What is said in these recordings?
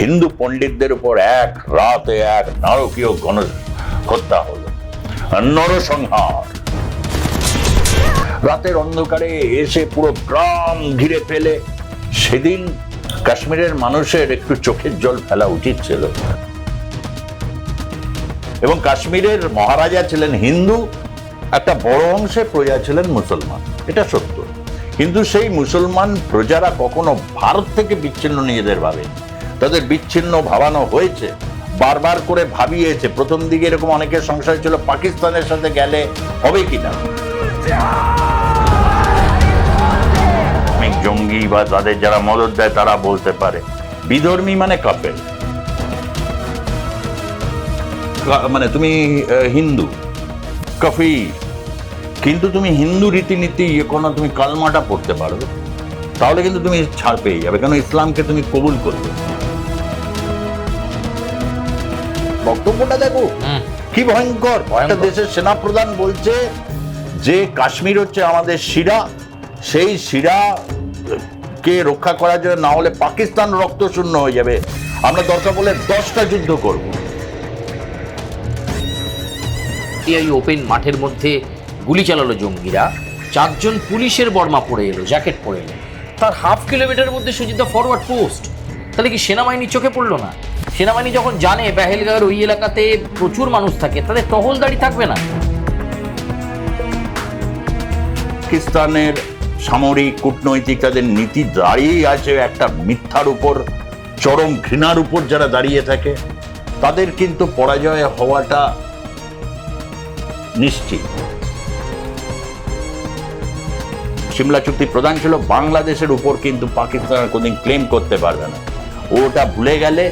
হিন্দু পণ্ডিতদের উপর এক রাতে এক নারকীয় গণ হত্যা হলো। নরসংহার। রাতের অন্ধকারে এসে পুরো গ্রাম ঘিরে ফেলে। সেদিন কাশ্মীরের মানুষের একটু চোখের জল ফেলা উচিত ছিল। এবং কাশ্মীরের মহারাজা ছিলেন হিন্দু, একটা বড় অংশে প্রজা ছিলেন মুসলমান। এটা সত্য। কিন্তু সেই মুসলমান প্রজারা কখনো ভারত থেকে বিচ্ছিন্ন নিজেদের ভাবে তাদের বিচ্ছিন্ন ভাবানো হয়েছে, বারবার করে ভাবিয়েছে। প্রথম দিকে এরকম অনেকের সংশয় ছিল, পাকিস্তানের সাথে গেলে হবে কিনা? জঙ্গি বা তাদের যারা মদত দেয়, তারা বলতে পারে, বিধর্মী মানে কাপেল মানে তুমি হিন্দু কফি কিন্তু তুমি হিন্দু রীতিনীতি ইয়ে কোনো তুমি কালমাটা পড়তে পারবে, তাহলে কিন্তু তুমি ছাড় পেয়ে যাবে, কেন ইসলামকে তুমি কবুল করবে? বক্তব্যটা দেখো। কি ভয়ঙ্কর। একটা। দেশের সেনাপ্রধান বলছে যে কাশ্মীর হচ্ছে আমাদের শিরা। সেই শিরা কে রক্ষা করার জন্য না হলে পাকিস্তান রক্ত শূন্য হয়ে যাবে। আমরা দরকার বলে দশটা যুদ্ধ করব। এই ওপেন মাঠের মধ্যে গুলি চালালো জঙ্গিরা। চারজন পুলিশের বর্মা পড়ে এলো জ্যাকেট পরে এলো। তার হাফ কিলোমিটারের মধ্যে সুজিতা ফরওয়ার্ড পোস্ট তাহলে কি সেনাবাহিনী চোখে পড়ল না? সেনাবাহিনী যখন জানে বেহেলগাঁওয়ের ওই এলাকাতে প্রচুর মানুষ থাকে, তাদের টহলদারি থাকবে না? পাকিস্তানের সামরিক কূটনৈতিক তাদের নীতি দাঁড়িয়েই আছে একটা মিথ্যার উপর, চরম ঘৃণার উপর যারা দাঁড়িয়ে থাকে, তাদের কিন্তু পরাজয় হওয়াটা নিশ্চিত। সিমলা চুক্তি প্রধান ছিল, বাংলাদেশের উপর কিন্তু পাকিস্তান কোনদিন ক্লেম করতে পারবে না। ওটা ভুলে গেলে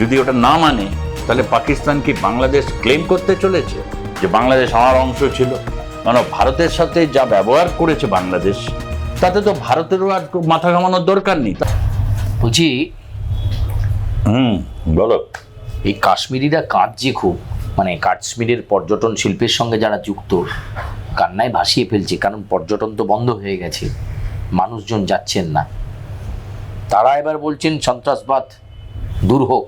যদি ওটা না মানে তাহলে পাকিস্তান কি বাংলাদেশ ক্লেম করতে চলেছে? যে বাংলাদেশ আমার অংশ ছিল। মানে ভারতের সাথে যা ব্যবহার করেছে বাংলাদেশ তাতে তো ভারতেরও আর মাথা ঘামানোর দরকার নেই। বলছি হুম বলো। এই কাশ্মীরিরা কাঁদছে খুব। মানে কাশ্মীরের পর্যটন শিল্পের সঙ্গে যারা যুক্ত কান্নায় ভাসিয়ে ফেলছে কারণ পর্যটন তো বন্ধ হয়ে গেছে। মানুষজন যাচ্ছেন না। তারা এবার বলছেন সন্ত্রাসবাদ দূর হোক।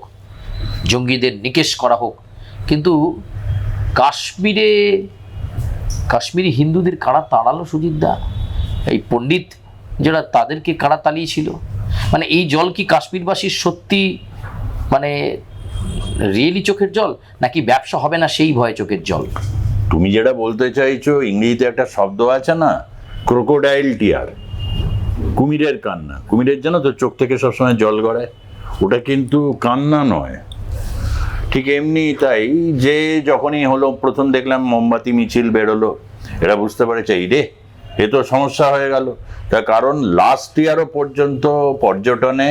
জঙ্গিদের নিকেশ করা হোক। কিন্তু কাশ্মীরে, কাশ্মীরি হিন্দুদের কারা তাড়ালো সুজিতদা এই পণ্ডিত যারা তাদেরকে কারা তাড়িয়েছিল? মানে এই জল কি কাশ্মীরবাসীর সত্যি মানে রিয়েলি চোখের জল? নাকি ব্যবসা হবে না সেই ভয়ে চোখের জল? তুমি যেটা বলতে চাইছো, ইংরেজিতে একটা শব্দ আছে না? ক্রোকোডাইল টিয়ার কুমিরের কান্না। কুমিরের জন্য তো, চোখ থেকে সবসময় জল গড়ায়। ওটা কিন্তু কান্না নয়। ঠিক এমনি তাই যে যখনই হলো, প্রথম দেখলাম মোমবাতি, মিছিল বেরোলো। এরা বুঝতে পেরেছে, এই রে, এ তো সমস্যা হয়ে গেল। তার কারণ লাস্ট ইয়ারও পর্যন্ত পর্যটনে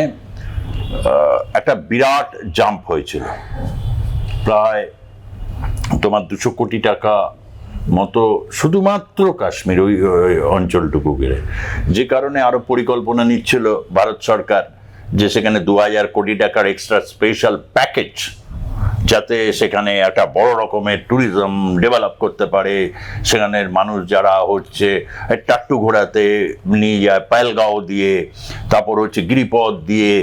একটা বিরাট জাম্প হয়েছিল। প্রায় তোমার দুশো কোটি টাকা মতো শুধুমাত্র কাশ্মীর ওই অঞ্চলটুকু ঘিরে। যে কারণে আরও পরিকল্পনা নিচ্ছিল ভারত সরকার যে সেখানে দু হাজার কোটি টাকার এক্সট্রা স্পেশাল প্যাকেজ যাতে সেখানে একটা বড় রকমের ট্যুরিজম ডেভেলপ করতে পারে। সেখানের মানুষ যারা হচ্ছে টাট্টু ঘোড়াতে নিয়ে যায়, পায়েলগাঁও দিয়ে, তারপর হচ্ছে গিরিপথ দিয়ে,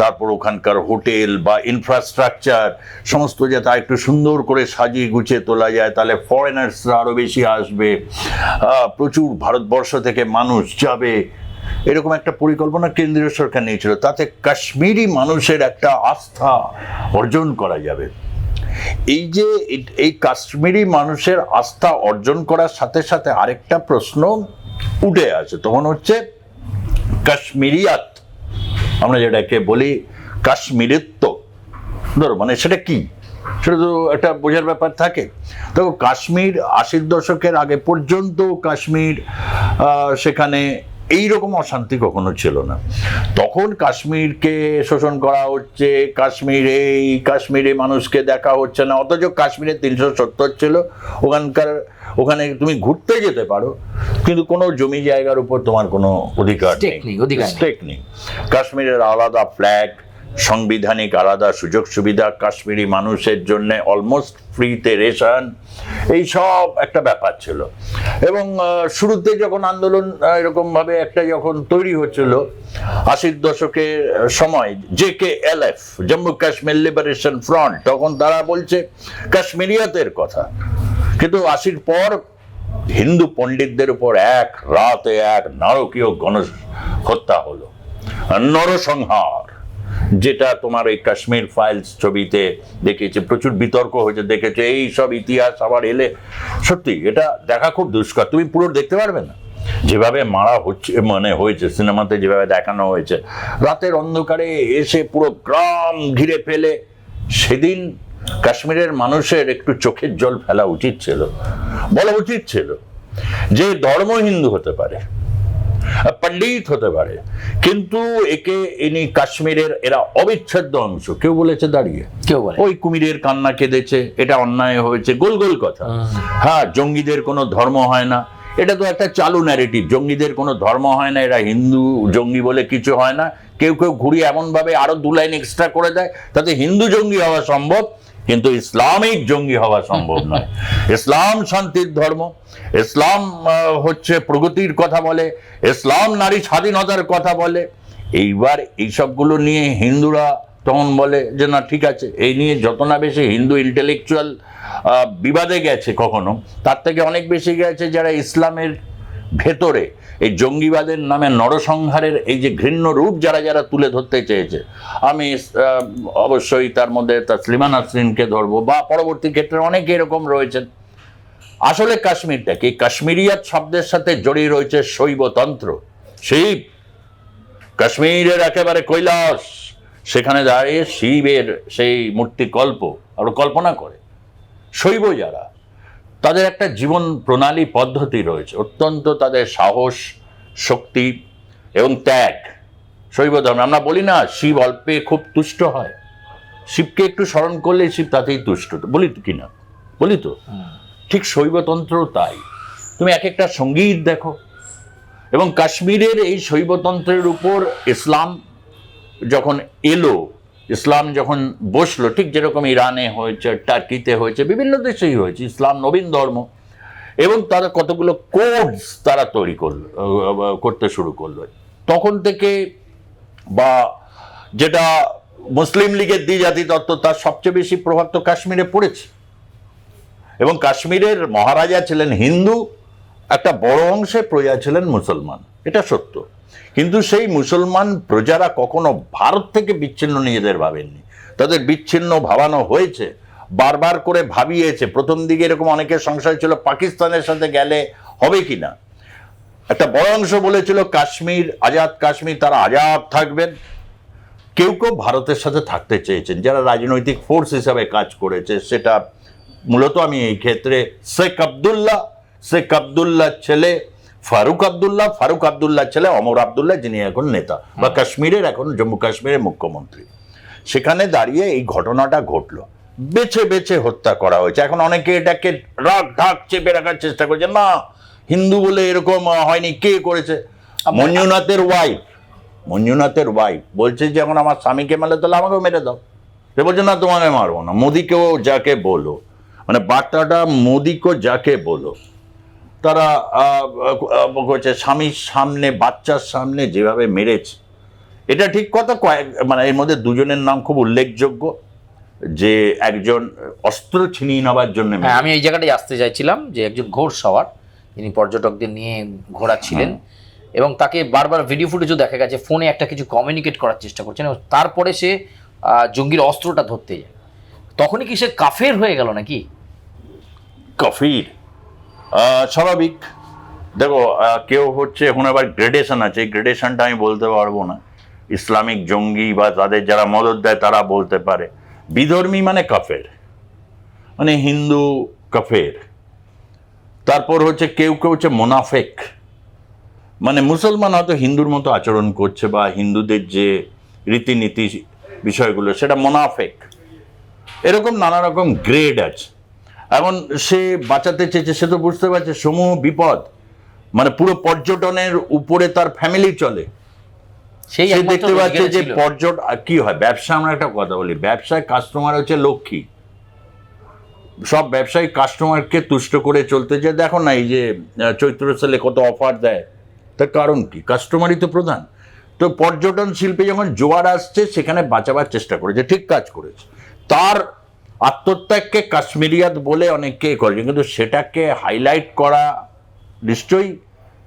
তারপর ওখানকার হোটেল বা ইনফ্রাস্ট্রাকচার সমস্ত যাতে একটু সুন্দর করে সাজিয়ে গুছিয়ে তোলা যায়, তাহলে ফরেনার্সরা আরও বেশি আসবে। প্রচুর ভারতবর্ষ থেকে মানুষ যাবে। এরকম একটা পরিকল্পনা কেন্দ্রীয় সরকার নিয়েছিল। তাতে কাশ্মীরি মানুষের একটা আস্থা অর্জন করা যাবে। এই যে এই কাশ্মীরি মানুষের আস্থা অর্জন করার সাথে সাথে আরেকটা প্রশ্ন উঠে আসে, তখন হচ্ছে কাশ্মীরিয়াত, আমরা যেটাকে বলি কাশ্মীরিত্ব। ধরো মানে সেটা কি? সেটা তো একটা বোঝার ব্যাপার থাকে। তো কাশ্মীর আশির দশকের আগে পর্যন্ত কাশ্মীর সেখানে এই রকম অশান্তি কখনো ছিল না। তখন কাশ্মীরকে শোষণ করা হচ্ছে কাশ্মীরে এই কাশ্মীরে মানুষকে দেখা হচ্ছে না অথচ কাশ্মীরে তিনশো সত্তর ছিল। ওখানকার ওখানে তুমি ঘুরতে যেতে পারো কিন্তু কোনো জমি জায়গার উপর তোমার কোনো অধিকার নেই, অধিকার নেই। কাশ্মীরের আলাদা ফ্ল্যাগ সাংবিধানিক আলাদা সুযোগ সুবিধা, কাশ্মীরি মানুষের জন্য অলমোস্ট ফ্রিতে রেশন, এই সব একটা ব্যাপার ছিল। এবং শুরুতে যখন আন্দোলন এরকমভাবে একটা যখন তৈরি হচ্ছিল, আশির দশকের সময়, J K L F Jammu Kashmir liberation front তখন তারা বলছে, কাশ্মীরিয়াতের কথা। কিন্তু আশির পর, হিন্দু পণ্ডিতদের উপর এক রাতে এক নারকীয় গণ হত্যা হলো। নরসংহার। যেটা তোমার এই কাশ্মীর ফাইলস ছবিতে দেখেছে প্রচুর বিতর্ক হয়েছে, দেখেছে, এই সব ইতিহাস আবার এলে। সত্যি, এটা দেখা খুব দুষ্কর। তুমি পুরো দেখতে পারবে না। যেভাবে মারা হচ্ছে মানে হয়েছে, সিনেমাতে যেভাবে দেখানো হয়েছে, রাতের অন্ধকারে এসে পুরো গ্রাম ঘিরে ফেলে, সেদিন কাশ্মীরের মানুষের একটু চোখের জল ফেলা উচিত ছিল। বলা উচিত ছিল যে ধর্ম হিন্দু হতে পারে। পণ্ডিত হতে পারে। কিন্তু একে ইনি কাশ্মীরের এরা অবিচ্ছেদ্য অংশ। কেউ বলেছে দাঁড়িয়ে। কেউ বলে ওই কুমিরের কান্না কেঁদেছে এটা অন্যায় হয়েছে গোল গোল কথা। হ্যাঁ জঙ্গিদের কোনো ধর্ম হয় না। এটা তো একটা চালু ন্যারেটিভ জঙ্গিদের কোনো ধর্ম হয় না এরা হিন্দু জঙ্গি বলে কিছু হয় না। কেউ কেউ ঘুরিয়ে এমনভাবে আরও দু লাইন এক্সট্রা করে দেয় তাতে হিন্দু জঙ্গি হওয়া সম্ভব। কিন্তু ইসলামিক জঙ্গি হওয়া সম্ভব নয়। ইসলাম শান্তির ধর্ম ইসলাম হচ্ছে প্রগতির কথা বলে ইসলাম নারী স্বাধীনতার কথা বলে। এইবার এইসবগুলো নিয়ে হিন্দুরা তখন বলে যে না ঠিক আছে এই নিয়ে যত না বেশি হিন্দু ইন্টেলেকচুয়াল বিবাদে গেছে কখনো তার থেকে অনেক বেশি গেছে যারা ইসলামের ভেতরে, এই জঙ্গিবাদের নামে নরসংহারের এই যে ঘৃণ্য রূপ যারা যারা তুলে ধরতে চেয়েছে, আমি অবশ্যই তার মধ্যে তাসলিমা নাসরিনকে ধরবো, বা পরবর্তী ক্ষেত্রে অনেকে এরকম রয়েছেন। আসলে কাশ্মীরটা কি? কাশ্মীরিয়াত শব্দের সাথে জড়িয়ে রয়েছে শৈবতন্ত্র। শিব কাশ্মীরের একেবারে কৈলাস, সেখানে দাঁড়িয়ে শিবের সেই মূর্তিকল্প, আর কল্পনা করে। শৈব যারা তাদের একটা জীবন প্রণালী পদ্ধতি রয়েছে। অত্যন্ত তাদের সাহস, শক্তি এবং ত্যাগ। শৈব ধর্ম আমরা বলি না, শিব অল্পে খুব তুষ্ট হয়। শিবকে একটু স্মরণ করলে শিব তাতেই তুষ্ট। বলি তো কিনা বলি তো? ঠিক শৈবতন্ত্র তাই। তুমি এক একটা সংগীত দেখো। এবং কাশ্মীরের এই শৈবতন্ত্রের উপর ইসলাম যখন এলো ইসলাম যখন বসল, ঠিক যেরকম ইরানে হয়েছে, টার্কিতে হয়েছে, বিভিন্ন দেশেই হয়েছে, ইসলাম নবীন ধর্ম, এবং তারা কতগুলো কোডস তারা তৈরি করল করতে শুরু করল। তখন থেকে বা যেটা মুসলিম লীগের দ্বিজাতি তত্ত্ব, তার সবচেয়ে বেশি প্রভাব তো কাশ্মীরে পড়েছে। এবং কাশ্মীরের মহারাজা ছিলেন হিন্দু, একটা বড় অংশে প্রজা ছিলেন মুসলমান, এটা সত্য। কিন্তু সেই মুসলমান প্রজারা কখনো ভারত থেকে বিচ্ছিন্ন নিজেদের ভাবেননি। তাদের বিচ্ছিন্ন ভাবানো হয়েছে, বারবার করে ভাবিয়েছে। প্রথম দিকে এরকম অনেকের সংশয় ছিল, পাকিস্তানের সাথে গেলে হবে কি না? একটা বড় অংশ বলেছিল, কাশ্মীর আজাদ, কাশ্মীর তারা আজাদ থাকবেন। কেউ কেউ ভারতের সাথে থাকতে চেয়েছেন, যারা রাজনৈতিক ফোর্স হিসাবে কাজ করেছে। সেটা মূলত আমি এই ক্ষেত্রে শেখ আবদুল্লাহ শেখ আবদুল্লাহ ছেলে ফারুক আবদুল্লাহ ফারুক আবদুল্লাহ ছেলে অমর আবদুল্লাহ যিনি এখন নেতা বা কাশ্মীরের এখন জম্মু কাশ্মীরের মুখ্যমন্ত্রী। সেখানে দাঁড়িয়ে এই ঘটনাটা ঘটলো। বেছে বেছে হত্যা করা হয়েছে। এখন অনেকে এটাকে রাগ ঢাক চেপে রাখার চেষ্টা করছে না হিন্দু বলে এরকম হয়নি কে করেছে? মঞ্জুনাথের ওয়াইফ মঞ্জুনাথের ওয়াইফ বলছে যে এখন আমার স্বামীকে মারলে তাহলে আমাকেও মেরে দাও। সে বলছে না তোমাকে মারবো না মোদিকেও যাকে বলো। মানে বার্তাটা মোদিকে যাকে বলো। তারা আহ, স্বামীর সামনে বাচ্চার সামনে যেভাবে মেরেছে এটা ঠিক কথা কয়েক মানে এর মধ্যে দুজনের নাম খুব উল্লেখযোগ্য যে একজন অস্ত্র ছিনিয়ে নেওয়ার জন্য হ্যাঁ আমি এই জায়গাটায় আসতে চাইছিলাম যে একজন ঘোড় সওয়ার তিনি পর্যটকদের নিয়ে ঘোরাচ্ছিলেন এবং তাকে বারবার ভিডিও ফুটেজও দেখা গেছে ফোনে একটা কিছু কমিউনিকেট করার চেষ্টা করছেন এবং তারপরে সে জঙ্গির অস্ত্রটা ধরতে যায়। তখনই কি সে কাফের হয়ে গেল নাকি? কফির? স্বাভাবিক। দেখো কেউ হচ্ছে এখন আবার গ্রেডেশন আছে। এই গ্রেডেশনটা আমি বলতে পারব না। ইসলামিক জঙ্গি বা তাদের যারা মদত দেয়, তারা বলতে পারে। বিধর্মী মানে কাফের। মানে হিন্দু কাফের। তারপর হচ্ছে কেউ কেউ হচ্ছে মোনাফেক। মানে মুসলমান হয়তো হিন্দুর মতো আচরণ করছে বা হিন্দুদের যে রীতিনীতি বিষয়গুলো, সেটা মোনাফেক। এরকম নানা রকম গ্রেড আছে। এখন সে বাঁচাতে চেয়েছে সে তো বুঝতে পারছে সমূহ বিপদ মানে পুরো পর্যটনের উপরে তার ফ্যামিলি চলে। সেই দেখতে পাচ্ছে যে পর্যট কি হয় ব্যবসা আমরা একটা কথা বলি ব্যবসায় কাস্টমার হচ্ছে লক্ষ্মী। সব ব্যবসায়ী কাস্টমারকে তুষ্ট করে চলতে যে দেখো না এই যে চৈত্র সেলে কত অফার দেয় তার কারণ কি? কাস্টমারই তো প্রধান। তো পর্যটন শিল্পে যখন জোয়ার আসছে সেখানে বাঁচাবার চেষ্টা করেছে ঠিক কাজ করেছে। তার আত্মত্যাগকে কাশ্মীরিয়াত বলে অনেকে করেছে কিন্তু সেটাকে হাইলাইট করা নিশ্চয়ই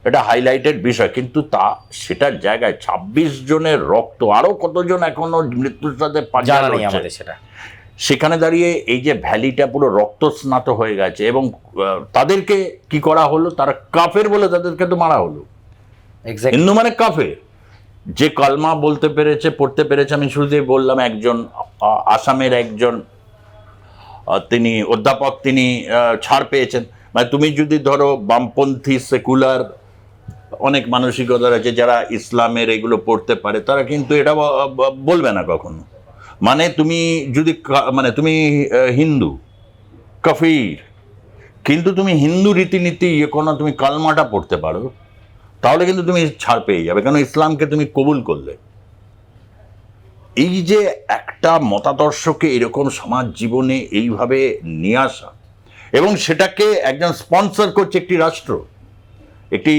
এটা হাইলাইটেড বিষয় কিন্তু তা সেটার জায়গায় ২৬ জনের রক্ত আরও কতজন এখনও মৃত্যুর সাথে সেটা। সেখানে দাঁড়িয়ে এই যে ভ্যালিটা পুরো রক্তস্নাত হয়ে গেছে এবং তাদেরকে কি করা হলো? তারা কাফের বলে তাদেরকে তো মারা হলো। হিন্দু মানে কাফের। যে কালমা বলতে পেরেছে পড়তে পেরেছে আমি শুরুতেই বললাম একজন আসামের একজন তিনি অধ্যাপক, তিনি ছাড় পেয়েছেন। মানে তুমি যদি ধরো বামপন্থী সেকুলার অনেক মানসিকতার আছে যারা ইসলামের এগুলো পড়তে পারে, তারা কিন্তু এটা বলবে না কখনো। মানে তুমি যদি মানে তুমি হিন্দু, কফির, কিন্তু তুমি হিন্দু রীতিনীতি ইয়ে কোনো তুমি কালমাটা পড়তে পারো, তাহলে কিন্তু তুমি ছাড় পেয়ে যাবে। কেন ইসলামকে তুমি কবুল করলে? এই যে একটা মতাদর্শকে এরকম সমাজ জীবনে এইভাবে নিয়ে আসা এবং সেটাকে একজন স্পন্সর করছে একটি রাষ্ট্র একটি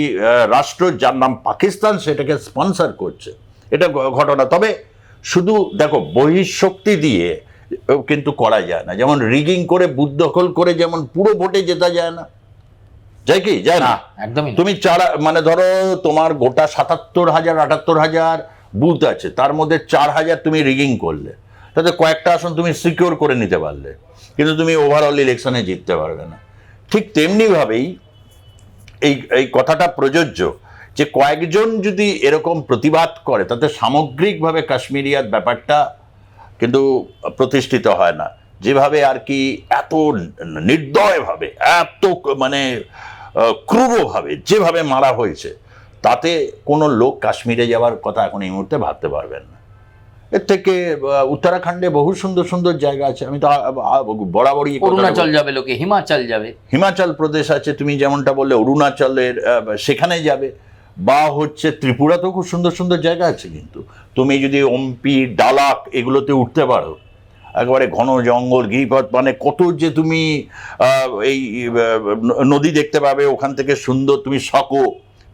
রাষ্ট্র যার নাম পাকিস্তান সেটাকে স্পন্সর করছে এটা ঘটনা। তবে শুধু দেখো বহিঃশক্তি দিয়ে কিন্তু করা যায় না। যেমন রিগিং করে বুথ দখল করে যেমন পুরো ভোটে জেতা যায় না। যাই কি? যায় না? না একদমই তুমি চারা মানে ধরো তোমার গোটা সাতাত্তর হাজার আটাত্তর হাজার বুথ আছে, তার মধ্যে চার হাজার তুমি রিগিং করলে। তাতে কয়েকটা আসন তুমি সিকিউর করে নিতে পারলে, কিন্তু তুমি ওভারঅল ইলেকশনে জিততে পারবে না। ঠিক তেমনিভাবেই এই এই কথাটা প্রযোজ্য যে কয়েকজন যদি এরকম প্রতিবাদ করে, তাতে সামগ্রিকভাবে কাশ্মীরিয়াত ব্যাপারটা কিন্তু প্রতিষ্ঠিত হয় না। যেভাবে আর কি এত নির্দয়ভাবে, এত মানে ক্রূরভাবে যেভাবে মারা হয়েছে তাতে কোনো লোক কাশ্মীরে যাওয়ার কথা এখন এই মুহূর্তে ভাবতে পারবেন না। এর থেকে উত্তরাখণ্ডে বহু সুন্দর সুন্দর জায়গা আছে। আমি তো বরাবরই অরুণাচল যাবে লোকে হিমাচল যাবে। হিমাচল প্রদেশ আছে তুমি যেমনটা বললে অরুণাচলের সেখানে যাবে। বা হচ্ছে ত্রিপুরাতেও খুব সুন্দর সুন্দর জায়গা আছে কিন্তু। তুমি যদি ওমপি ডালাক এগুলোতে উঠতে পারো একেবারে ঘন জঙ্গল গিরিপথ মানে কত যে তুমি আহ, এই নদী দেখতে পাবে ওখান থেকে সুন্দর তুমি সকো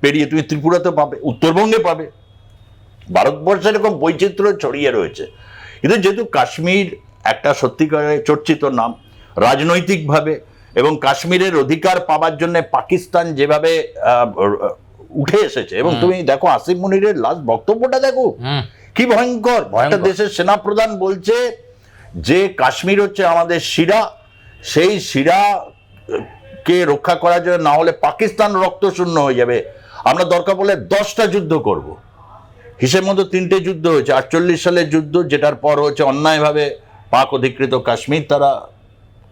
পেরিয়ে তুমি ত্রিপুরাতে পাবে উত্তরবঙ্গে পাবে। ভারতবর্ষে এরকম বৈচিত্র্য ছড়িয়ে রয়েছে। কিন্তু যেহেতু কাশ্মীর একটা সত্যিকারের চর্চিত নাম রাজনৈতিকভাবে এবং কাশ্মীরের অধিকার পাওয়ার জন্য পাকিস্তান যেভাবে উঠে এসেছে এবং তুমি দেখো আসিফ মনিরের লাস্ট বক্তব্যটা দেখো কি ভয়ঙ্কর। একটা। দেশের সেনাপ্রধান বলছে যে কাশ্মীর হচ্ছে আমাদের শিরা সেই শিরা কে রক্ষা করার জন্য না হলে পাকিস্তান রক্তশূন্য হয়ে যাবে। আমরা দরকার পড়লে দশটা যুদ্ধ করব। হিসেব মতো তিনটে যুদ্ধ হয়েছে। আটচল্লিশ সালের যুদ্ধ, যেটার পর হচ্ছে অন্যায়ভাবে পাক অধিকৃত কাশ্মীর তারা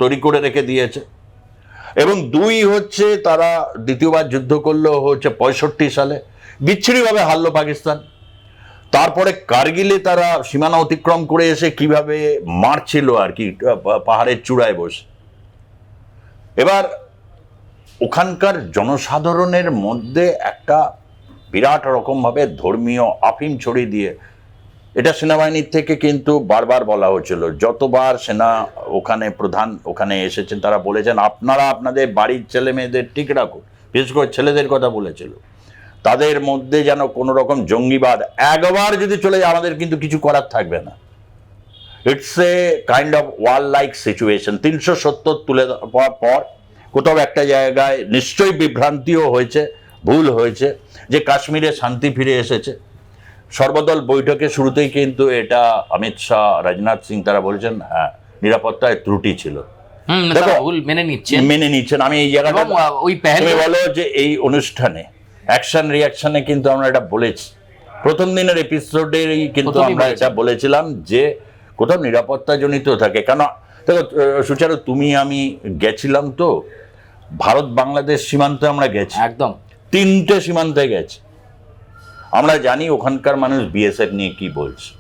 তৈরি করে রেখে দিয়েছে। এবং দুই হচ্ছে তারা দ্বিতীয়বার যুদ্ধ করল হচ্ছে পঁয়ষট্টি সালে। বিচ্ছিরিভাবে হারলো পাকিস্তান। তারপরে কার্গিলে তারা সীমানা অতিক্রম করে এসে কীভাবে মারছিল আর কি, পাহাড়ের চূড়ায় বসে। এবার ওখানকার জনসাধারণের মধ্যে একটা বিরাট রকমভাবে ধর্মীয় আফিম ছড়িয়ে দিয়ে, এটা সেনাবাহিনীর থেকে কিন্তু বারবার বলা হচ্ছিল যতবার সেনা ওখানে প্রধান ওখানে এসেছেন, তারা বলেছেন, আপনারা আপনাদের বাড়ির ছেলে মেয়েদের ঠিক রাখুন। বিশেষ করে ছেলেদের কথা বলেছিল। তাদের মধ্যে যেন কোনো রকম জঙ্গিবাদ, একবার যদি চলে যায়, আমাদের কিন্তু কিছু করার থাকবে না। It's a kind of war like situation তিনশো সত্তর তুলে পর কোথাও একটা জায়গায় নিশ্চয়ই বিভ্রান্তিও হয়েছে ভুল হয়েছে যে কাশ্মীরে শান্তি ফিরে এসেছে। সর্বদল বৈঠকে শুরুতেই কিন্তু এটা অমিত শাহ রাজনাথ সিং তারা বলেছেন হ্যাঁ নিরাপত্তায় ত্রুটি ছিল। মেনে নিচ্ছে মেনে নিচ্ছেন। আমি এই জায়গাটা ওই বলো যে এই অনুষ্ঠানে অ্যাকশন রিয়াকশনে কিন্তু আমরা এটা বলেছি। প্রথম দিনের এপিসোডেরই কিন্তু আমরা এটা বলেছিলাম যে কোথাও নিরাপত্তা জনিত থাকে। কেন দেখো সুচারু তুমি আমি গেছিলাম তো ভারত বাংলাদেশ সীমান্তে আমরা গেছি। একদম। তিনটে সীমান্তে গেছে। আমরা জানি ওখানকার মানুষ বিএসএফ নিয়ে কি বলছে।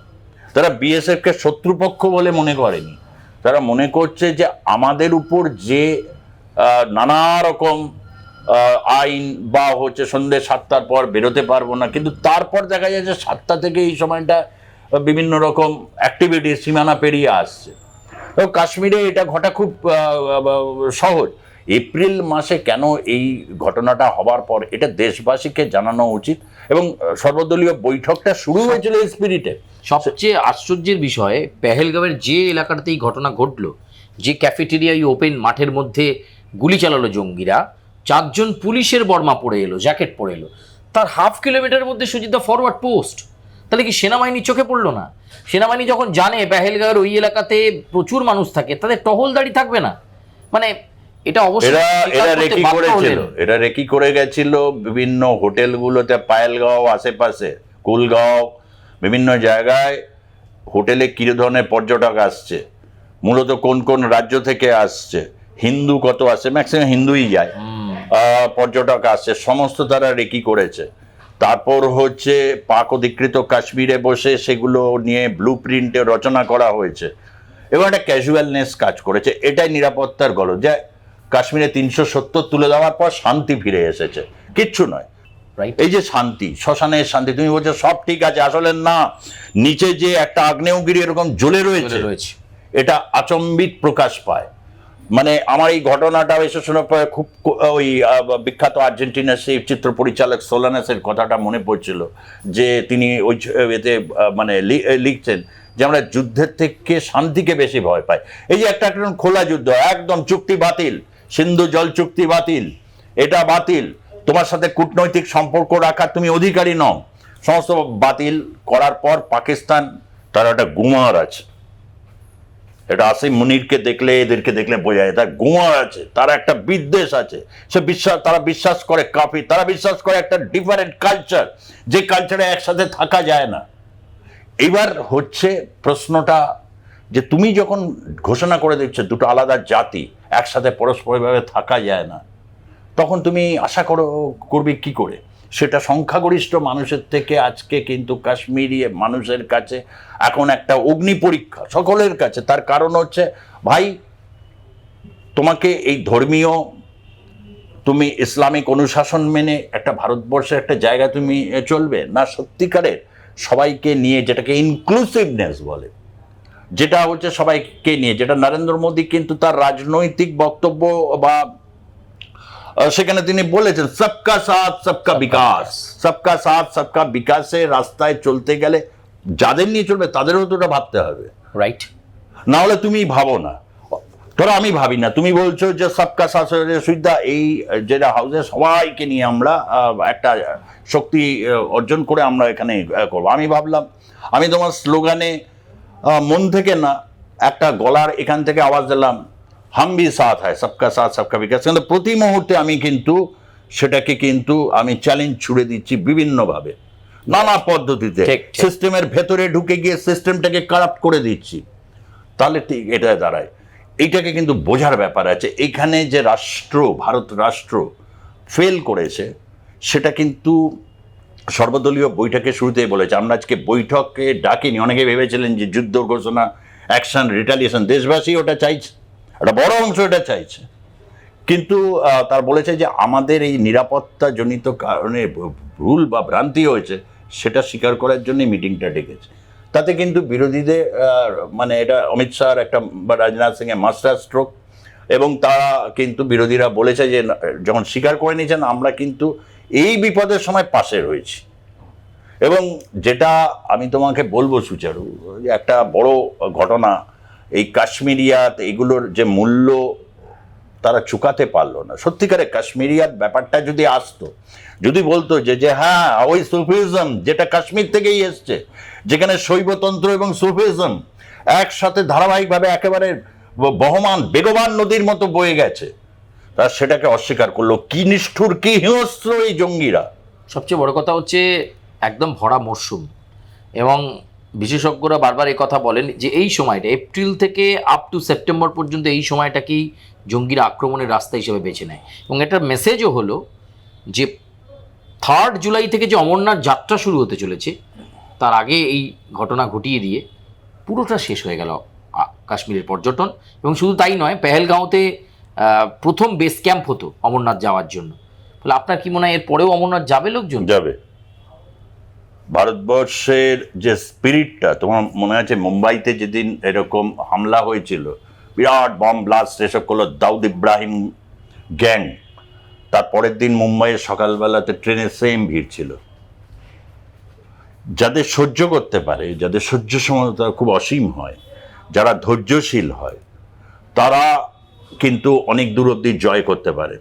তারা বিএসএফ কে শত্রুপক্ষ বলে মনে করেনি। তারা মনে করছে যে আমাদের উপর যে নানা রকম আইন বা হচ্ছে সন্ধ্যে সাতটার পর বেরোতে পারব না। কিন্তু তারপর দেখা যাচ্ছে সাতটা থেকে এই সময়টা বিভিন্ন রকম অ্যাক্টিভিটি সীমানা পেরিয়ে আসছে। তো কাশ্মীরে এটা ঘটা খুব সহজ। এপ্রিল মাসে কেন এই ঘটনাটা হবার পর এটা দেশবাসীকে জানানো উচিত এবং সর্বদলীয় বৈঠকটা শুরু হয়েছিল এই স্পিরিটে সবচেয়ে আশ্চর্যের বিষয় পেহেলগাঁওয়ের যে এলাকাটাতেই ঘটনা ঘটলো যে ক্যাফেটেরিয়ায় ওপেন মাঠের মধ্যে গুলি চালালো জঙ্গিরা চারজন পুলিশের বর্মা পড়ে এলো জ্যাকেট পরে এলো। তার হাফ কিলোমিটারের মধ্যে সুজিত ফরওয়ার্ড পোস্ট তাহলে কি সেনাবাহিনী চোখে পড়ল না? সেনাবাহিনী যখন জানে পেহেলগাঁওয়ের ওই এলাকাতে প্রচুর মানুষ থাকে তাদের টহলদারি থাকবে না? মানে এটা অবশ্যই এরা রেকি করেছিল। এরা রেকি করে গেছিল বিভিন্ন হোটেলগুলোতে পায়েলগাঁও আশেপাশে কুলগাঁও বিভিন্ন জায়গায়। হোটেলে কি ধরনের পর্যটক আসছে। মূলত কোন কোন রাজ্য থেকে আসছে। হিন্দু কত আসছে ম্যাক্সিমাম হিন্দুই যায়। আহ, পর্যটক আসছে। সমস্ত তারা রেকি করেছে। তারপর হচ্ছে পাক অধিকৃত কাশ্মীরে বসে সেগুলো নিয়ে ব্লু প্রিন্টে রচনা করা হয়েছে। এবং একটা ক্যাজুয়ালনেস কাজ করেছে। এটাই নিরাপত্তার গল যে কাশ্মীরে তিনশো সত্তর তুলে দেওয়ার পর শান্তি ফিরে এসেছে। কিচ্ছু নয়। রাইট এই যে শান্তি শ্মশানের শান্তি তুমি বলছো সব ঠিক আছে আসলে না। নিচে যে একটা আগ্নেয়গিরি এরকম জ্বলে রয়েছে এটা আচম্বিত প্রকাশ পায়। মানে আমার এই ঘটনাটা এসে শোনার পরে খুব ওই বিখ্যাত আর্জেন্টিনার সেই চিত্র পরিচালক সোলানাসের কথাটা মনে পড়ছিল যে তিনি ওই এতে মানে লিখছেন যে আমরা যুদ্ধের থেকে শান্তিকে বেশি ভয় পাই। এই যে একটা খোলা যুদ্ধ একদম চুক্তি বাতিল। সিন্ধু জল চুক্তি বাতিল, এটা বাতিল। তোমার সাথে কূটনৈতিক সম্পর্ক রাখার তুমি অধিকারী নও। সমস্ত বাতিল করার পর পাকিস্তান তার একটা গুমার আছে। এটা আসিম মুনিরকে দেখলে, এদেরকে দেখলে বোঝা যায়, তার গুমার আছে, তার একটা বিদ্বেষ আছে। সে বিশ্বাস, তারা বিশ্বাস করে কাফি, তারা বিশ্বাস করে একটা ডিফারেন্ট কালচার যে কালচারে একসাথে থাকা যায় না। এবার হচ্ছে প্রশ্নটা যে তুমি যখন ঘোষণা করে দিচ্ছ দুটো আলাদা জাতি একসাথে পরস্পরভাবে থাকা যায় না, তখন তুমি আশা করো, করবে কি করে? সেটা সংখ্যাগরিষ্ঠ মানুষের থেকে আজকে কিন্তু কাশ্মীরি মানুষের কাছে এখন একটা অগ্নি পরীক্ষা সকলের কাছে। তার কারণ হচ্ছে, ভাই, তোমাকে এই ধর্মীয় তুমি ইসলামিক অনুশাসন মেনে একটা ভারতবর্ষের একটা জায়গা তুমি চলবে? না সত্যিকারের সবাইকে নিয়ে যেটাকে ইনক্লুসিভনেস বলে। যেটা হচ্ছে সবাইকে নিয়ে যেটা নরেন্দ্র মোদী কিন্তু তার রাজনৈতিক বক্তব্য বা সেখানে তিনি বলেছেন সবকা সাথ সবকা বিকাশ। সবকা সাথ সবকা বিকাশের রাস্তায় চলতে গেলে যাদের নিয়ে চলবে তাদেরও তো ওটা ভাবতে হবে। রাইট না হলে তুমি ভাবো না। ধরো আমি ভাবি না। তুমি বলছো যে সবকা শাসনের সুবিধা এই যেটা হাউসে সবাইকে নিয়ে আমরা একটা শক্তি অর্জন করে আমরা এখানে করব। আমি ভাবলাম আমি তোমার স্লোগানে মন থেকে না একটা গলার এখান থেকে আওয়াজ দিলাম হামবি সাথ হয় সবকা সাথ সবকা বিকাশ। কিন্তু প্রতি মুহূর্তে আমি কিন্তু সেটাকে কিন্তু আমি চ্যালেঞ্জ ছুড়ে দিচ্ছি বিভিন্নভাবে। নানা পদ্ধতিতে। সিস্টেমের ভেতরে ঢুকে গিয়ে সিস্টেমটাকে কারাপ্ট করে দিচ্ছি। তাহলে ঠিক এটা দাঁড়ায়। এইটাকে কিন্তু বোঝার ব্যাপার আছে। এখানে যে রাষ্ট্র ভারত রাষ্ট্র ফেল করেছে সেটা কিন্তু সর্বদলীয় বৈঠকে শুরুতেই বলেছে, আমরা আজকে বৈঠকে ডাকিনি। অনেকে ভেবেছিলেন যে যুদ্ধ ঘোষণা অ্যাকশন রিটালিয়েশন দেশবাসী ওটা চাইছে, একটা বড় অংশ এটা চাইছে। কিন্তু তার বলেছে যে আমাদের এই নিরাপত্তাজনিত কারণে ভুল বা ভ্রান্তি হয়েছে, সেটা স্বীকার করার জন্যই মিটিংটা ডেকেছে। তাতে কিন্তু বিরোধীদের মানে এটা অমিত শাহর একটা বা রাজনাথ সিংয়ের মাস্টার স্ট্রোক, এবং তারা কিন্তু বিরোধীরা বলেছে যে যখন স্বীকার করে নিয়েছেন, আমরা কিন্তু এই বিপদের সময় পাশে রয়েছি। এবং যেটা আমি তোমাকে বলব সুচারু, একটা বড় ঘটনা, এই কাশ্মীরিয়াত এগুলোর যে মূল্য তারা চুকাতে পারল না। সত্যিকারে কাশ্মীরিয়াত ব্যাপারটা যদি আসতো, যদি বলতো যে যে হ্যাঁ ওই সুফিজম যেটা কাশ্মীর থেকেই এসছে, যেখানে শৈবতন্ত্র এবং সুফিজম একসাথে ধারাবাহিকভাবে একেবারে বহমান, বেগবান নদীর মতো বয়ে গেছে তারা সেটাকে অস্বীকার করল। কি নিষ্ঠুর, কি হিংস্র এই জঙ্গিরা। সবচেয়ে বড় কথা হচ্ছে একদম ভরা মরশুম এবং বিশেষজ্ঞরা বারবার এই কথা বলেন যে এই সময়টা, এপ্রিল থেকে আপ টু সেপ্টেম্বর পর্যন্ত এই সময়টাকেই জঙ্গিরা আক্রমণের রাস্তা হিসেবে বেছে নেয়। এবং এটার মেসেজও হলো যে থার্ড জুলাই থেকে যে অমরনাথ যাত্রা শুরু হতে চলেছে, তার আগে এই ঘটনা ঘটিয়ে দিয়ে পুরোটা শেষ হয়ে গেল কাশ্মীরের পর্যটন। এবং শুধু তাই নয়, পেহেলগাঁওতে প্রথম বেস ক্যাম্প হতো অমরনাথ যাওয়ার জন্য। তাহলে আপনার কি মনে হয় এর পরেও অমরনাথ যাবে লোকজন? যাবে। ভারতবর্ষের যে স্পিরিটটা তোমার মনে আছে মুম্বাইতে যেদিন এরকম হামলা হয়েছিল, বিরাট বম ব্লাস্ট এসব করল দাউদ ইব্রাহিম গ্যাং। তারপরের দিন মুম্বাইয়ের সকালবেলাতে ট্রেনে সেম ভিড় ছিল। যাদের সহ্য করতে পারে, যাদের সহ্য সমতা খুব অসীম হয়, যারা ধৈর্যশীল হয়, তারা কিন্তু অনেক দূর অব্দি জয় করতে পারে।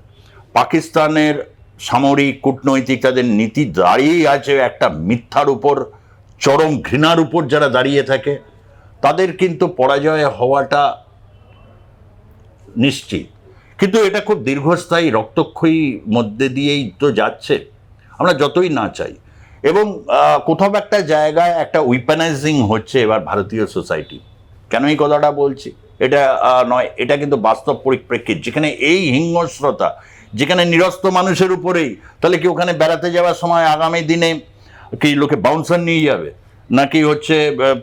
পাকিস্তানের সামরিক কূটনৈতিক তাদের নীতি দাঁড়িয়েই আছে একটা মিথ্যার উপর, চরম ঘৃণার উপর যারা দাঁড়িয়ে থাকে, তাদের কিন্তু পরাজয় হওয়াটা নিশ্চিত। কিন্তু এটা খুব দীর্ঘস্থায়ী রক্তক্ষয়ী মধ্যে দিয়েই তো যাচ্ছে। আমরা যতই না চাই। এবং কোথাও একটা জায়গায় একটা উইপেনাইজিং হচ্ছে এবার ভারতীয় সোসাইটি কেন এই কথাটা বলছি? এটা নয়, এটা কিন্তু বাস্তব পরিপ্রেক্ষিত। যেখানে এই হিংস্রতা, যেখানে নিরস্ত মানুষের উপরেই, তাহলে কি ওখানে বেড়াতে যাওয়ার সময় আগামী দিনে কি লোকে বাউন্সার নিয়ে যাবে? নাকি হচ্ছে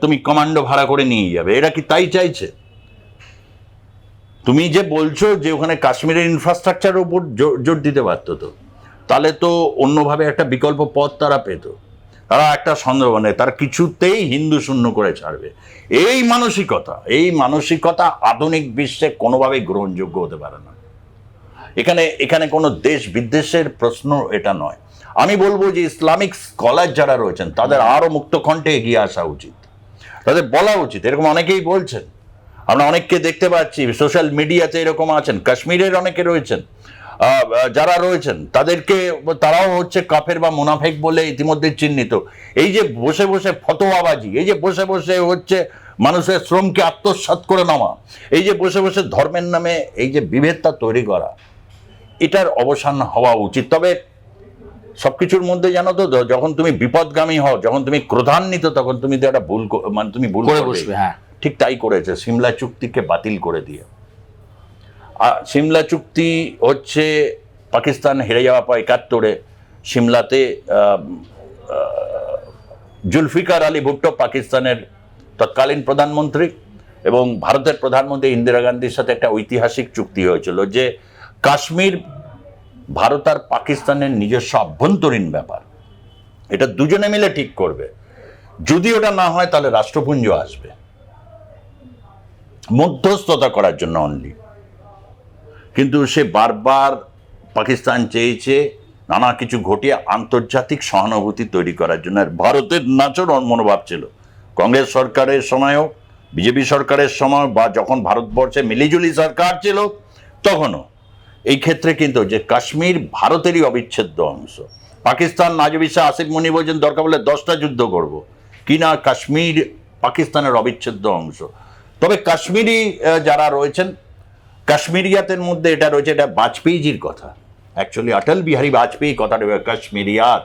তুমি কমান্ডো ভাড়া করে নিয়ে যাবে? এরা কি তাই চাইছে? তুমি যে বলছো যে ওখানে কাশ্মীরের ইনফ্রাস্ট্রাকচারের উপর জোর দিতে পারতো তো, তাহলে তো অন্যভাবে একটা বিকল্প পথ তারা পেত। তারা একটা সন্দেহ মানে তারা কিছুতেই হিন্দু শূন্য করে ছাড়বে। এই মানসিকতা এই মানসিকতা আধুনিক বিশ্বে কোনোভাবেই গ্রহণযোগ্য হতে পারে না। এখানে এখানে কোনো দেশ বিদ্বেষের প্রশ্ন এটা নয়। আমি বলব যে ইসলামিক স্কলার যারা রয়েছেন, তাদের আরও মুক্তকণ্ঠে এগিয়ে আসা উচিত। তাদের বলা উচিত, এরকম অনেকেই বলছেন। আমরা অনেককে দেখতে পাচ্ছি, সোশ্যাল মিডিয়াতে এরকম আছেন, কাশ্মীরের অনেকে রয়েছেন। যারা রয়েছেন তাদেরকে তারাও হচ্ছে কাফের বা মুনাফেক বলে ইতিমধ্যে চিহ্নিত। এই যে বসে বসে ফতোয়াবাজি এই যে বসে বসে হচ্ছে মানুষের শ্রমকে আত্মসাৎ করে নেওয়া এই যে বসে বসে ধর্মের নামে এই যে বিভেদটা তৈরি করা এটার অবসান হওয়া উচিত। তবে সব কিছুর মধ্যে জানো তো যখন তুমি বিপদগামী হও যখন তুমি ক্রোধান্বিত তখন তুমি তো একটা ভুল মানে তুমি ভুল করে। বসবে হ্যাঁ। ঠিক তাই করেছে সিমলা চুক্তিকে বাতিল করে দিয়ে। সিমলা চুক্তি হচ্ছে পাকিস্তান হেরে যাওয়া পর একাত্তরে। সিমলাতে জুলফিকার আলী ভুট্টো পাকিস্তানের তৎকালীন প্রধানমন্ত্রী এবং ভারতের প্রধানমন্ত্রী ইন্দিরা গান্ধীর সাথে একটা ঐতিহাসিক চুক্তি হয়েছিল যে কাশ্মীর ভারত আর পাকিস্তানের নিজস্ব অভ্যন্তরীণ ব্যাপার। এটা দুজনে মিলে ঠিক করবে। যদি ওটা না হয়, তাহলে রাষ্ট্রপুঞ্জ আসবে। মধ্যস্থতা করার জন্য অনলি কিন্তু সে বারবার পাকিস্তান চেয়েছে নানা কিছু ঘটিয়ে আন্তর্জাতিক সহানুভূতি তৈরি করার জন্য। আর ভারতের নাচর মনোভাব ছিল। কংগ্রেস সরকারের সময়ও, বিজেপি সরকারের সময় বা যখন ভারতবর্ষে মিলিজুলি সরকার ছিল, তখনও। এই ক্ষেত্রে কিন্তু যে কাশ্মীর ভারতেরই অবিচ্ছেদ্য অংশ। পাকিস্তান নাজবি শাহ আসিফ মনি বলছেন, দরকার বলে দশটা যুদ্ধ করব। কিনা কাশ্মীর পাকিস্তানের অবিচ্ছেদ্য অংশ। তবে কাশ্মীরি যারা রয়েছেন কাশ্মীরিয়াতের মধ্যে এটা রয়েছে এটা বাজপেয়ীজির কথা। অ্যাকচুয়ালি অটল বিহারী বাজপেয়ী কথাটা কাশ্মীরিয়াত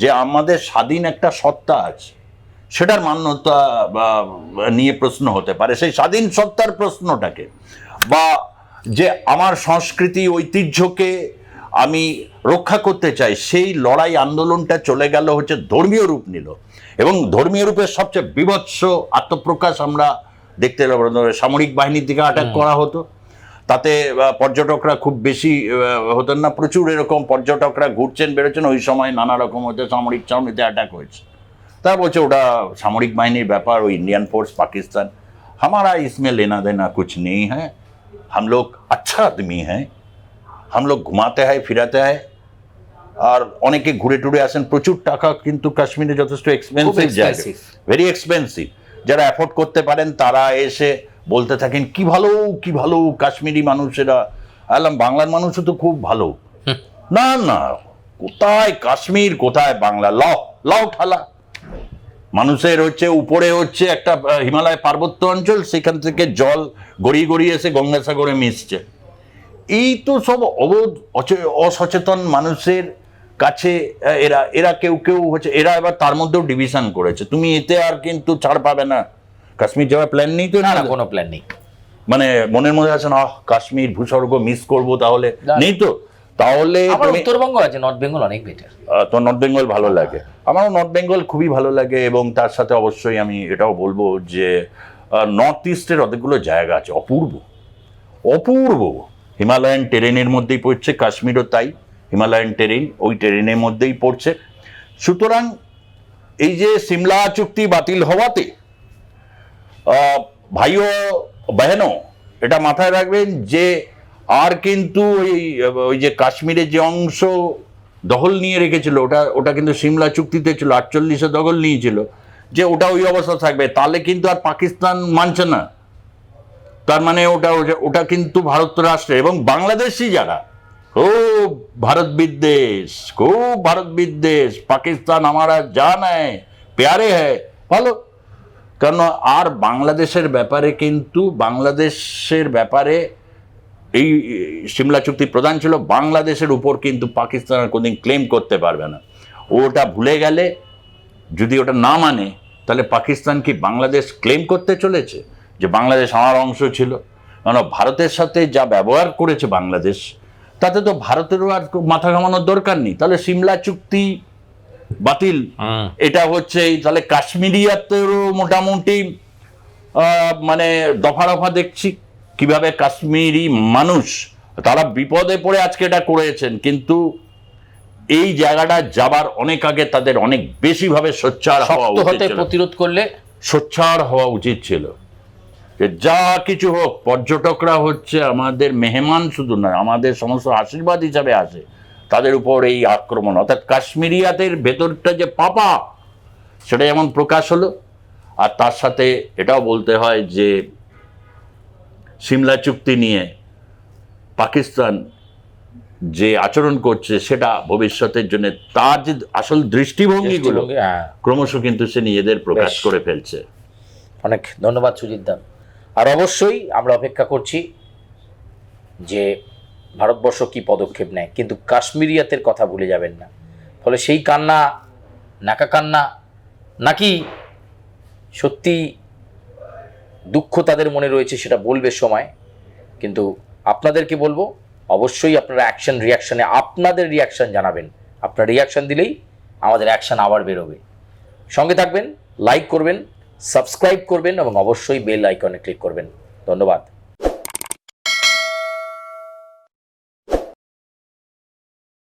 যে আমাদের স্বাধীন একটা সত্তা আছে। সেটার মান্যতা নিয়ে প্রশ্ন হতে পারে। সেই স্বাধীন সত্তার প্রশ্নটাকে। বা যে আমার সংস্কৃতি ঐতিহ্যকে আমি রক্ষা করতে চাই সেই লড়াই আন্দোলনটা চলে গেল হচ্ছে ধর্মীয় রূপ নিল। এবং ধর্মীয় রূপের সবচেয়ে বিভৎস আত্মপ্রকাশ আমরা দেখতে সামরিক বাহিনীর দিকে আটাক করা হতো। তাতে আহ, পর্যটকরা খুব বেশি আহ, হতেন না প্রচুর এরকম পর্যটকরা ঘুরছেন বেরোচ্ছেন ওই সময় নানা রকম হচ্ছে সামরিক চাউনিতে অ্যাটাক হয়েছে তা বলছে ওটা সামরিক বাহিনীর ব্যাপার ওই ইন্ডিয়ান ফোর্স পাকিস্তান हमारा इसमें लेना देना कुछ नहीं है हम लोग अच्छा आदमी हैं हम लोग घुमाते हैं फिराते हैं আর অনেকে ঘুরে টুরে আসেন প্রচুর টাকা কিন্তু কাশ্মীরে যথেষ্ট এক্সপেন্সিভ জায়গা expensive। ভেরি এক্সপেন্সিভ যারা অ্যাফোর্ড করতে পারেন তারা এসে বলতে থাকেন কি ভালো কি ভালো কাশ্মীরি মানুষেরা? আলাম বাংলার মানুষও তো খুব ভালো। না না কোথায় কাশ্মীর কোথায় বাংলা? লও লও ঠালা। মানুষের হচ্ছে উপরে হচ্ছে একটা হিমালয় পার্বত্য অঞ্চল সেখান থেকে জল গড়িয়ে গড়িয়ে এসে গঙ্গাসাগরে মিশছে। এই তো সব অবোধ অসচেতন মানুষের কাছে এরা এরা কেউ কেউ হচ্ছে এরা এবার তার মধ্যেও ডিভিশন করেছে। তুমি এতে আর কিন্তু ছাড় পাবে না। কাশ্মীর যাওয়ার প্ল্যান নেই তো না না কোনো প্ল্যান নেই। মানে মনের মধ্যে আছে না কাশ্মীর ভূস্বর্গ মিস করব তাহলে? নেই তো। তাহলে আমার উত্তরবঙ্গ আছে নর্থ বেঙ্গল অনেক বেটার তো নর্থ বেঙ্গল ভালো লাগে। আমারও নর্থ বেঙ্গল খুবই ভালো লাগে এবং তার সাথে অবশ্যই আমি এটাও বলব যে নর্থ ইস্টের অনেকগুলো জায়গা আছে অপূর্ব। অপূর্ব। হিমালয়ান টেরেনের মধ্যেই পড়ছে কাশ্মীরও তাই। হিমালয়ান টেরিন ওই টেরিনের মধ্যেই পড়ছে। সুতরাং এই যে সিমলা চুক্তি বাতিল হওয়াতে ভাইও, বহেনও, এটা মাথায় রাখবেন যে আর কিন্তু ওই ওই যে কাশ্মীরের যে অংশ দখল নিয়ে রেখেছিল, ওটা ওটা কিন্তু সিমলা চুক্তিতে ছিল, আটচল্লিশে দখল নিয়েছিল, যে ওটা ওই অবস্থা থাকবে। তাহলে কিন্তু আর পাকিস্তান মানছে না। তার মানে ওটা, ওটা- কিন্তু ভারত রাষ্ট্র এবং বাংলাদেশি যারা। খুব ভারত বিদ্বেষ, খুব ভারত বিদ্বেষ, পাকিস্তান আমারা জান হ্যায় প্যারে হ্যায়। ভালো। কারণ আর বাংলাদেশের ব্যাপারে কিন্তু বাংলাদেশের ব্যাপারে এই সিমলা চুক্তি প্রধান ছিল, বাংলাদেশের উপর কিন্তু পাকিস্তান আর কোনদিন ক্লেম করতে পারবে না। ওটা ভুলে গেলে যদি ওটা না মানে তাহলে পাকিস্তান কি বাংলাদেশ ক্লেম করতে চলেছে? যে বাংলাদেশ আমার অংশ ছিল। কারণ ভারতের সাথে যা ব্যবহার করেছে বাংলাদেশ, তাতে তো ভারতেরও আর মাথা ঘামানোর দরকার নেই। তাহলে সিমলা চুক্তি বাতিল। এটা হচ্ছে তাহলে কাশ্মীরিয়াতেরও মোটামুটি মানে দফা দফা দেখছি কীভাবে কাশ্মীরি মানুষ তারা বিপদে পড়ে আজকে এটা করেছেন। কিন্তু এই জায়গাটা যাবার অনেক আগে তাদের অনেক বেশিভাবে সোচ্চার হওয়া উচিত প্রতিরোধ করলে সোচ্চার হওয়া উচিত ছিল। যে যা কিছু হোক পর্যটকরা হচ্ছে আমাদের মেহমান শুধু নয় আমাদের সমস্ত আশীর্বাদ হিসাবে আসে। তাদের উপর এই আক্রমণ। অর্থাৎ কাশ্মীরিয়াদের ভেতরটা যে পাপা সেটা যেমন প্রকাশ হলো আর তার সাথে এটাও বলতে হয় যে সিমলা চুক্তি নিয়ে পাকিস্তান যে আচরণ করছে সেটা ভবিষ্যতের জন্য তার যে আসল দৃষ্টিভঙ্গিগুলো হ্যাঁ। ক্রমশ কিন্তু সে নিজেদের প্রকাশ করে ফেলছে। অনেক ধন্যবাদ সুজিত দা। আর অবশ্যই আমরা অপেক্ষা করছি যে ভারতবর্ষ কি পদক্ষেপ নেয়? কিন্তু কাশ্মীরিয়াতের কথা ভুলে যাবেন না। ফলে সেই কান্না, নাকা কান্না, নাকি সত্যি দুঃখ তাদের মনে রয়েছে সেটা বলবে সময়। কিন্তু আপনাদেরকে বলব, অবশ্যই আপনারা অ্যাকশন রিয়াকশানে আপনাদের রিয়াকশান জানাবেন। আপনার রিয়াকশান দিলেই আমাদের অ্যাকশান আবার বেরোবে। সঙ্গে থাকবেন লাইক করবেন সাবস্ক্রাইব করবেন এবং অবশ্যই বেল আইকনে ক্লিক করবেন। ধন্যবাদ।